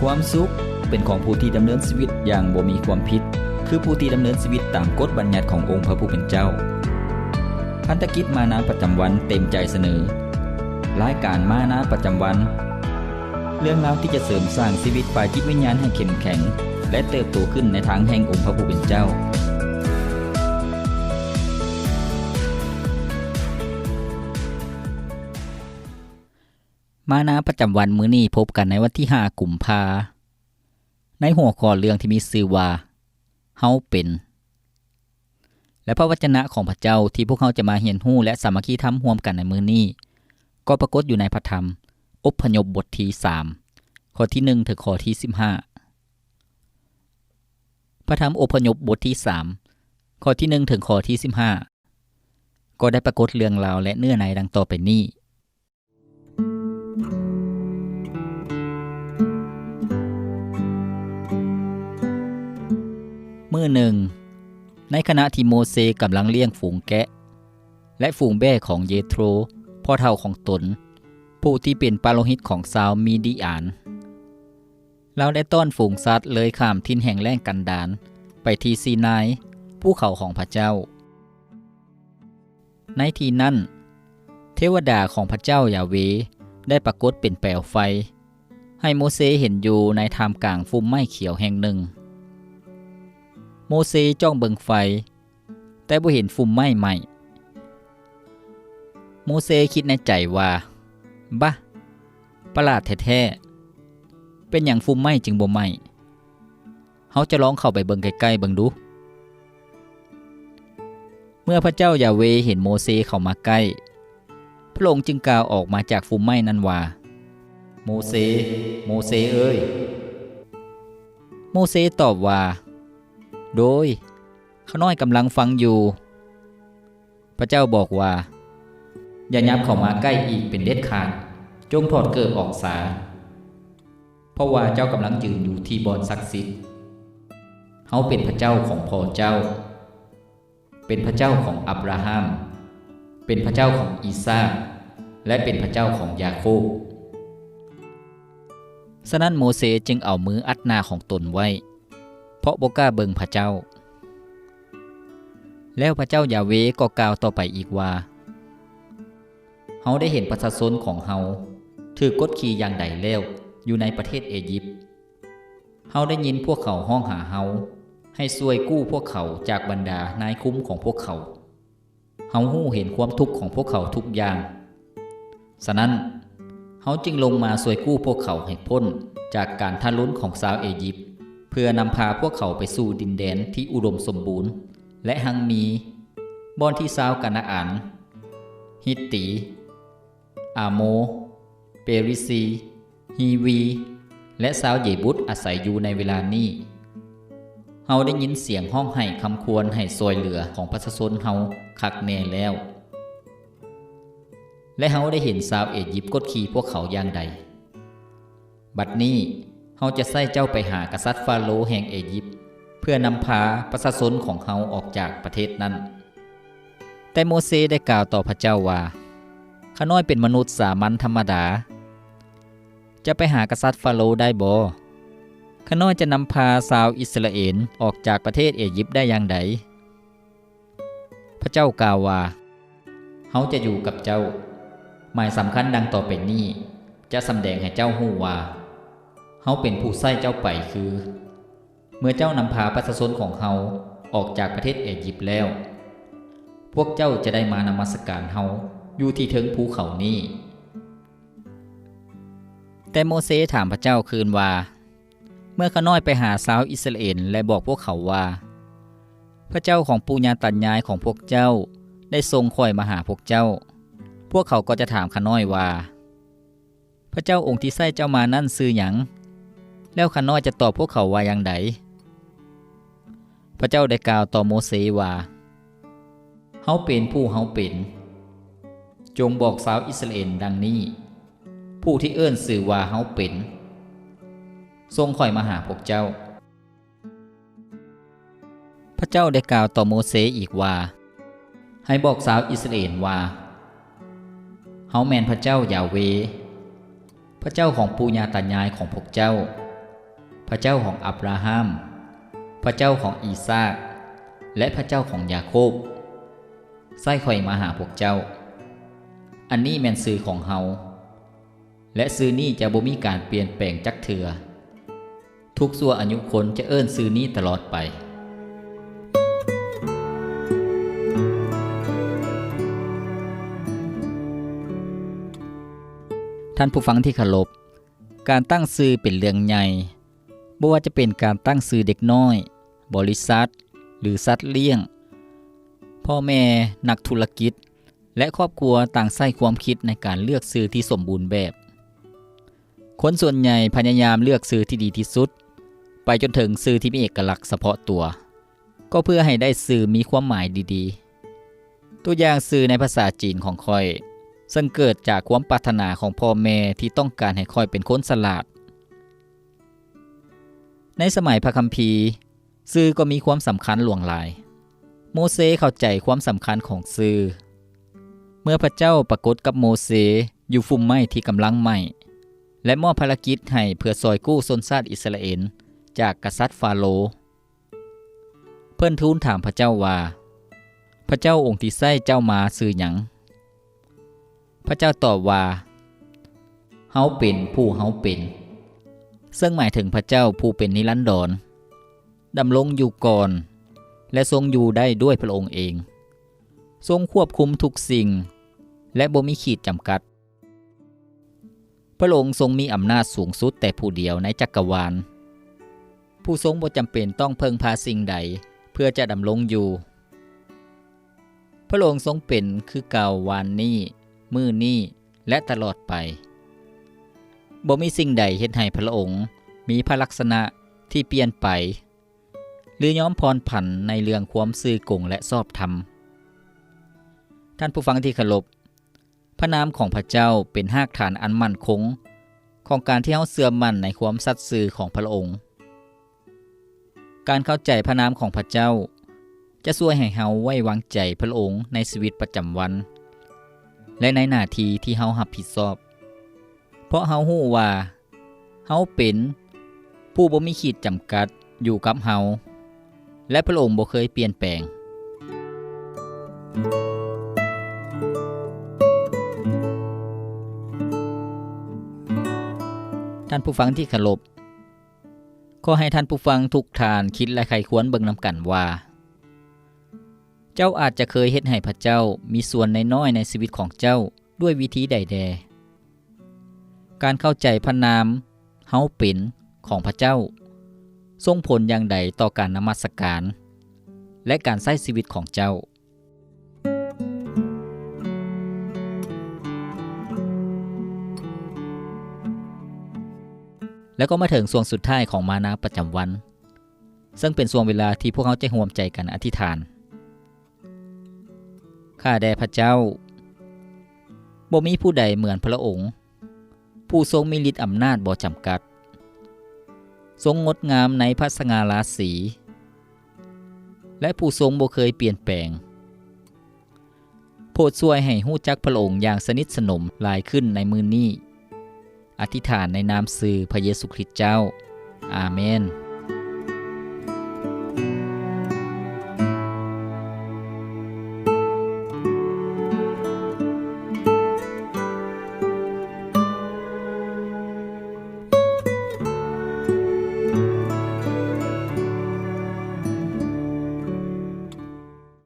ความสุขเป็นของผู้ที่ดำเนินชีวิตอย่างบ่มีความผิด คือผู้ที่ดำเนินชีวิตตามกฎบัญญัติขององค์พระผู้เป็นเจ้า พันธกิจมานาประจำวันเต็มใจเสนอ รายการมานาประจำวัน เรื่องราวที่จะเสริมสร้างชีวิตฝ่ายจิตวิญญาณให้เข้มแข็ง และเติบโตขึ้นในทางแห่งองค์พระผู้เป็นเจ้า มานาประจำวันมื้อนี้พบกันในวันที่ 5 กุมภาในหัวข้อเรื่องที่มีชื่อว่าเฮาเป็น และพระวจนะของพระเจ้าที่พวกเขาจะมาเรียนรู้และสามัคคีทำร่วมกันในมื้อนี้ ก็ปรากฏอยู่ในพระธรรม อพยพบทที่3ข้อที่1ถึงข้อที่ 15 พระธรรมอพยพบทที่ 3 ข้อที่ 1 ถึงข้อที่ 15 ก็ได้ปรากฏเรื่องราวและเนื้อในดังต่อไปนี้ มื่อหนึ่ง ในขณะที่โมเสกำลังเลี้ยงฝูงแกะ และฝูงแบ่ของเยโทรพ่อเท่าของตน ผู้ที่เป็นปาโลหิตของซาวมีดีอานเราได้ต้อนฝูงสัตว์เลยข้ามทินแห่งแรงกันดาน ไปที่ซีนายภูเขาของพระเจ้า ในทีนั้น เทวดาของพระเจ้ายาเวได้ปรากฏเป็นแปลวไฟ ให้โมเสเห็นอยู่ในทามกลางฟุมไม้เขียวแห่งหนึ่ง โมเสจ้องเบิงไฟ แต่บ่เห็นฟุ่มไม้ใหม่ โมเสคิดในใจว่าบะประหลาดแท้ๆ เป็นอย่างฟุ่มไม้จึงบ่ไหม้เฮาจะลองเข้าไปเบิงใกล้ๆเบิงดู เมื่อพระเจ้ายาเวเห็นโมเสเข้ามาใกล้ พระองค์จึงกล่าวออกมาจากฟุ่มไม้นั้นว่า โมเส โมเสเอ้ย โมเสตอบว่า โดยข้าน้อยกำลังฟังอยู่ พระเจ้าบอกว่า อย่ายับเข้ามาใกล้อีกเป็นเด็ดขาด จงถอดเกิดออกสา เพราะว่าเจ้ากำลังยืนอยู่ที่บอนศักดิ์สิทธิ์เขาเป็นพระเจ้าของพ่อเจ้า เป็นพระเจ้าของอับราฮัม เป็นพระเจ้าของอีซาและเป็นพระเจ้าของยาโคบ ฉะนั้นโมเสจึงเอามืออัดหน้าของตนไว้ เพราะบกล้าเบิงพระเจ้า แล้วพระเจ้ายาเวก็กล่าวต่อไปอีกว่าเฮาได้เห็นประชาชนของเฮาถือกดขี่อย่างใดแล้วอยู่ในประเทศเอยิปต์เฮาได้ยินพวกเขาห้องหาเฮาให้ช่วยกู้พวกเขาจากบรรดานายคุ้มของพวกเขาเฮาหู้เห็นความทุกข์ของพวกเขาทุกอย่าง ฉะนั้นเฮาจึงลงมาช่วยกู้พวกเขาให้พ้นจากการทารุณของชาวเอยิปต์ เพื่อนำพาพวกเขาไปสู่ดินแดนที่อุดมสมบูรณ์ และหังมีบอนที่ซาวกานาอัน ฮิตตีอาโม เปริซี ฮีวี และซาวเยบุตอาศัยอยู่ในเวลานี้เฮาได้ยินเสียงห้องไห้คำควรให้ซอยเหลือของประชาชนเฮาคักแน่แล้ว และเฮาได้เห็นซาวเอยิปต์กดขี่พวกเขาอย่างใด บัดนี้ เฮาจะใส่เจ้าไปหากษัตริย์ฟาโรห์แห่งเอยิปต์เพื่อนำพาประชาชนของเฮาออกจากประเทศนั้น แต่โมเสได้กล่าวต่อพระเจ้าว่าข้าน้อยเป็นมนุษย์สามัญธรรมดา จะไปหากษัตริย์ฟาโรห์ได้บ่ข้าน้อยจะนำพาชาวอิสราเอลออกจากประเทศเอยิปต์ได้อย่างใดพระเจ้ากล่าวว่าเฮาจะอยู่กับเจ้า หมายสำคัญดังต่อไปนี้ จะสำแดงให้เจ้าฮู้ว่า เฮาเป็นผู้ใส่เจ้าไปคือ เมื่อเจ้านำพาประชาชนของเฮาออกจากประเทศเอยิปต์แล้ว พวกเจ้าจะได้มานมัสการเฮาอยู่ที่เทิงภูเขานี้ แต่โมเสถามพระเจ้าคืนว่า เมื่อข้าน้อยไปหาสาวอิสราเอลและบอกพวกเขาว่า พระเจ้าของปูญาตัญญายของพวกเจ้าได้ทรงคอยมาหาพวกเจ้า พวกเขาก็จะถามข้าน้อยว่า พระเจ้าองค์ที่ใส่เจ้ามานั่นซื้อหยัง แล้วข้าน้อยจะตอบพวกเขาว่าอย่างใดพระเจ้าได้กล่าวต่อโมเสว่าเฮาเป็นผู้เฮาเป็น จงบอกสาวอิสราเอลดังนี้ ผู้ที่เอื้อนสื่อว่าเฮาเป็น ทรงคอยมาหาพวกเจ้า พระเจ้าได้กล่าวต่อโมเสอีกว่า ให้บอกสาวอิสราเอลว่าเฮาแมนพระเจ้ายาเว พระเจ้าของปูญาตายายของพวกเจ้า พระเจ้าของอับราฮัม พระเจ้าของอีซากและพระเจ้าของยาโคบไส้ข่อยมาหาพวกเจ้า อันนี้แมนซื้อของเฮา และซื้อนี้จะบ่มีการเปลี่ยนแปลงจักเถือ ทุกสัวอายุคนจะเอิ้นซื้อนี้ตลอดไปท่านผู้ฟังที่เคารพ การตั้งซื้อเป็นเรื่องใหญ่ บ่ว่าจะเป็นการตั้งซื้อเด็กน้อย บริษัท หรือสัตว์เลี้ยง พ่อแม่ นักธุรกิจ และครอบครัวต่างใส่ความคิดในการเลือกซื้อที่สมบูรณ์แบบ คนส่วนใหญ่พยายามเลือกซื้อที่ดีที่สุด ไปจนถึงซื้อที่มีเอกลักษณ์เฉพาะตัว ก็เพื่อให้ได้ซื้อมีความหมายดีๆ ตัวอย่างซื้อในภาษาจีนของค่อย ซึ่งเกิดจากความปรารถนาของพ่อแม่ที่ต้องการให้ค่อยเป็นคนสลาด ในสมัยพระคัมภีร์ ซื้อก็มีความสำคัญหลวงหลาย โมเสเข้าใจความสำคัญของซื้อเมื่อพระเจ้าปรากฏกับโมเสอยู่ฟุ่มไม้ที่กำลังไหม้และมอบภารกิจให้เพื่อซอยกู้ชนชาติอิสราเอลจากกษัตริย์ฟาโรเพิ่นทูลถามพระเจ้าว่า พระเจ้าองค์ที่ใส่เจ้ามาซื้อหยังพระเจ้าตอบว่าเฮาเป็นผู้เฮาเป็น ซึ่งหมายถึงพระเจ้าผู้เป็นนิรันดรดำรงอยู่ก่อน และทรงอยู่ได้ด้วยพระองค์เอง ทรงควบคุมทุกสิ่ง และบ่มีขีดจำกัด พระองค์ทรงมีอำนาจสูงสุดแต่ผู้เดียวในจักรวาล ผู้ทรงบ่จำเป็นต้องเพิ่งพาสิ่งใดเพื่อจะดำรงอยู่ พระองค์ทรงเป็นคือเก่าวานนี้ มือนี้และตลอดไป บ่มีสิ่งใดเฮ็ดให้พระองค์ มีพระลักษณะที่เปลี่ยนไป หรือย้อมพรผันในเรื่องความซื่อกงและชอบธรรม ท่านผู้ฟังที่เคารพพระนามของพระเจ้าเป็นหากฐานอันมั่นคง ของการที่เฮาเสื่อมมั่นในความสัตย์ซื่อของพระองค์ การเข้าใจพระนามของพระเจ้า จะช่วยให้เฮาไว้วางใจพระองค์ในชีวิตประจำวัน และในหน้าที่ที่เฮารับผิดชอบ เพราะเฮาฮู้ว่าเฮาเป็นผู้บ่มีขีดจำกัดอยู่กับเฮาและพระองค์บ่เคยเปลี่ยนแปลง ท่านผู้ฟังที่เคารพขอให้ท่านผู้ฟังทุกทานคิดและใครควรเบิ่งนำกันว่า เจ้าอาจจะเคยเฮ็ดให้พระเจ้ามีส่วนในน้อยในชีวิตของเจ้าด้วยวิธีใดแด การเข้าใจพระนามเฮาเป็นของพระเจ้าส่งผลอย่างใดต่อการนมัสการ และการใช้ชีวิตของเจ้า แล้วก็มาถึงส่วงสุดท้ายของมานาประจำวัน ซึ่งเป็นส่วงเวลาที่พวกเขาจะห่วมใจกันอธิษฐาน ข้าแด่พระเจ้าบ่มีผู้ใดเหมือนพระองค์ ผู้ทรงมีฤทธิ์อำนาจบ่จำกัด ทรงงดงามในพระสง่าราศี และผู้ทรงบ่เคยเปลี่ยนแปลงโปรดช่วยให้หู้จักพระองค์อย่างสนิทสนมลายขึ้นในมือนี้ อธิษฐานในนามสื่อพระเยซูคริสต์เจ้า อาเมน